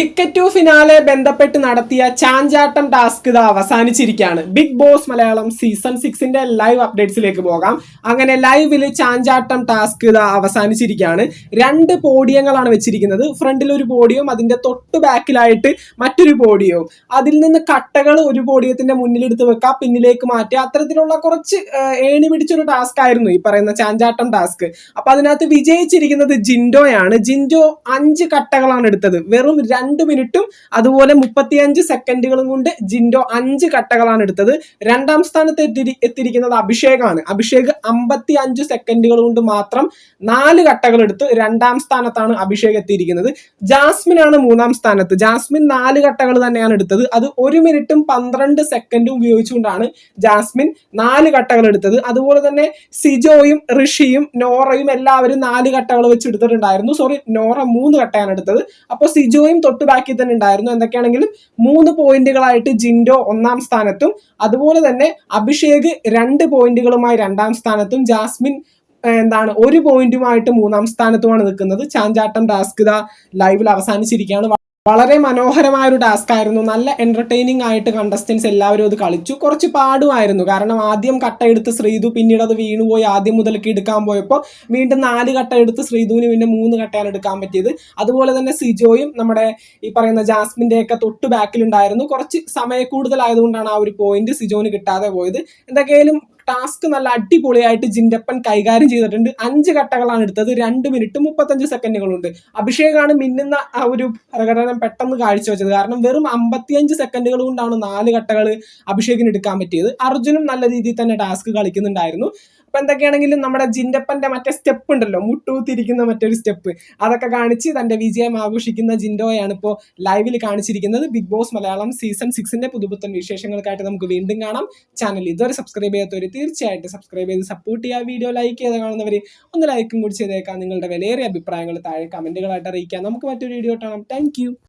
Ticket to finale ബന്ധപ്പെട്ട് നടത്തിയ ചാഞ്ചാട്ടം task ഇത് അവസാനിച്ചിരിക്കുകയാണ്. ബിഗ് ബോസ് മലയാളം സീസൺ സിക്സിന്റെ ലൈവ് അപ്ഡേറ്റ്സിലേക്ക് പോകാം. അങ്ങനെ ലൈവിൽ ചാഞ്ചാട്ടം ടാസ്ക് ഇത് അവസാനിച്ചിരിക്കുകയാണ്. രണ്ട് പോഡിയങ്ങളാണ് വെച്ചിരിക്കുന്നത്. ഫ്രണ്ടിൽ ഒരു പോഡിയവും അതിന്റെ തൊട്ട് ബാക്കിലായിട്ട് മറ്റൊരു പോഡിയവും അതിൽ നിന്ന് കട്ടകൾ ഒരു പോഡിയത്തിന്റെ മുന്നിലെടുത്ത് വെക്കാം പിന്നിലേക്ക് മാറ്റുക. അത്തരത്തിലുള്ള കുറച്ച് ഏണി പിടിച്ചൊരു ടാസ്ക് ആയിരുന്നു ഈ പറയുന്ന ചാഞ്ചാട്ടം ടാസ്ക്. അപ്പൊ അതിനകത്ത് വിജയിച്ചിരിക്കുന്നത് ജിൻഡോയാണ്. ജിൻഡോ അഞ്ച് കട്ടകളാണ് എടുത്തത്. വെറും രണ്ട് മിനിറ്റും അതുപോലെ മുപ്പത്തിയഞ്ച് സെക്കൻഡുകളും കൊണ്ട് ജിൻഡോ അഞ്ച് കട്ടകളാണ് എടുത്തത്. രണ്ടാം സ്ഥാനത്ത് എത്തി എത്തിയിരിക്കുന്നത് അഭിഷേകാണ്. അഭിഷേക് അമ്പത്തി അഞ്ച് സെക്കൻഡുകൾ കൊണ്ട് മാത്രം നാല് കട്ടകൾ എടുത്ത് രണ്ടാം സ്ഥാനത്താണ് അഭിഷേക് എത്തിയിരിക്കുന്നത്. ജാസ്മിൻ ആണ് മൂന്നാം സ്ഥാനത്ത്. ജാസ്മിൻ നാല് കട്ടകൾ തന്നെയാണ് എടുത്തത്. അത് ഒരു മിനിറ്റും പന്ത്രണ്ട് സെക്കൻഡും ഉപയോഗിച്ചുകൊണ്ടാണ് ജാസ്മിൻ നാല് കട്ടകൾ എടുത്തത്. അതുപോലെ തന്നെ സിജോയും ഋഷിയും നോറയും എല്ലാവരും നാല് കട്ടകൾ വെച്ച് എടുത്തിട്ടുണ്ടായിരുന്നു. സോറി നോറ മൂന്ന് കട്ടയാണ് എടുത്തത്. അപ്പോൾ സിജോയും തൊട്ട് ബാക്കിൽ തന്നെ ഉണ്ടായിരുന്നു. എന്തൊക്കെയാണെങ്കിലും മൂന്ന് പോയിന്റുകളായിട്ട് ജിൻഡോ ഒന്നാം സ്ഥാനത്തും അതുപോലെ തന്നെ അഭിഷേക് രണ്ട് പോയിന്റുകളുമായി രണ്ടാം സ്ഥാനത്തും ജാസ്മിൻ എന്താണ് ഒരു പോയിന്റുമായിട്ട് മൂന്നാം സ്ഥാനത്തുമാണ് നിൽക്കുന്നത്. ചാഞ്ചാട്ടം ടാസ്ക് ലൈവിൽ അവസാനിച്ചിരിക്കുകയാണ്. വളരെ മനോഹരമായ ഒരു ടാസ്ക് ആയിരുന്നു. നല്ല എന്റർടൈനിങ് ആയിട്ട് കണ്ടസ്റ്റൻസ് എല്ലാവരും അത് കളിച്ചു. കുറച്ച് പാടുമായിരുന്നു. കാരണം ആദ്യം കട്ട എടുത്ത് ശ്രീതു പിന്നീട് അത് വീണുപോയി ആദ്യം മുതലേക്ക് എടുക്കാൻ പോയപ്പോൾ വീണ്ടും നാല് കട്ട എടുത്ത് ശ്രീതുവിന് പിന്നെ മൂന്ന് കട്ടയാണ് എടുക്കാൻ പറ്റിയത്. അതുപോലെ തന്നെ സിജോയും നമ്മുടെ ഈ പറയുന്ന ജാസ്മിന്റെ ഒക്കെ തൊട്ട് ബാക്കിലുണ്ടായിരുന്നു കുറച്ച് സമയ കൂടുതലായതുകൊണ്ടാണ് ആ ഒരു പോയിന്റ് സിജോന് കിട്ടാതെ പോയത്. എന്തൊക്കെയായാലും ടാസ്ക് നല്ല അടിപൊളിയായിട്ട് ജിൻഡപ്പൻ കൈകാര്യം ചെയ്തിട്ടുണ്ട്. അഞ്ച് കട്ടകളാണ് എടുത്തത്. രണ്ട് മിനിറ്റ് മുപ്പത്തഞ്ച് സെക്കൻഡുകളുണ്ട് അഭിഷേകാണ് മിന്നുന്ന ആ ഒരു പ്രകടനം പെട്ടെന്ന് കാഴ്ചവെച്ചത്. കാരണം വെറും അമ്പത്തിയഞ്ച് സെക്കൻഡുകൾ കൊണ്ടാണ് നാല് കട്ടകൾ അഭിഷേകിന് എടുക്കാൻ പറ്റിയത്. അർജുനും നല്ല രീതിയിൽ തന്നെ ടാസ്ക് കളിക്കുന്നുണ്ടായിരുന്നു. അപ്പൊ എന്തൊക്കെയാണെങ്കിലും നമ്മുടെ ജിൻഡപ്പന്റെ മറ്റേ സ്റ്റെപ്പ് ഉണ്ടല്ലോ മുട്ടൂത്തിരിക്കുന്ന മറ്റൊരു സ്റ്റെപ്പ് അതൊക്കെ കാണിച്ച് തന്റെ വിജയം ആഘോഷിക്കുന്ന ജിൻഡോയാണ് ഇപ്പോൾ ലൈവിൽ കാണിച്ചിരിക്കുന്നത്. ബിഗ് ബോസ് മലയാളം സീസൺ സിക്സിന്റെ പുതുപുത്തൻ വിശേഷങ്ങൾക്കായിട്ട് നമുക്ക് വീണ്ടും കാണാം. ചാനൽ ഇതുവരെ സബ്സ്ക്രൈബ് ചെയ്യാത്തവർ തീർച്ചയായിട്ടും സബ്സ്ക്രൈബ് ചെയ്ത് സപ്പോർട്ട് ചെയ്യുക. വീഡിയോ ലൈക്ക് ചെയ്ത് കാണുന്നവർ ഒന്ന് ലൈക്കും കൂടി ചെയ്തേക്കാം. നിങ്ങളുടെ വിലയേറിയ അഭിപ്രായങ്ങൾ താഴെ കമന്റുകളായിട്ട് അറിയിക്കാം. നമുക്ക് മറ്റൊരു വീഡിയോ കാണാം. താങ്ക്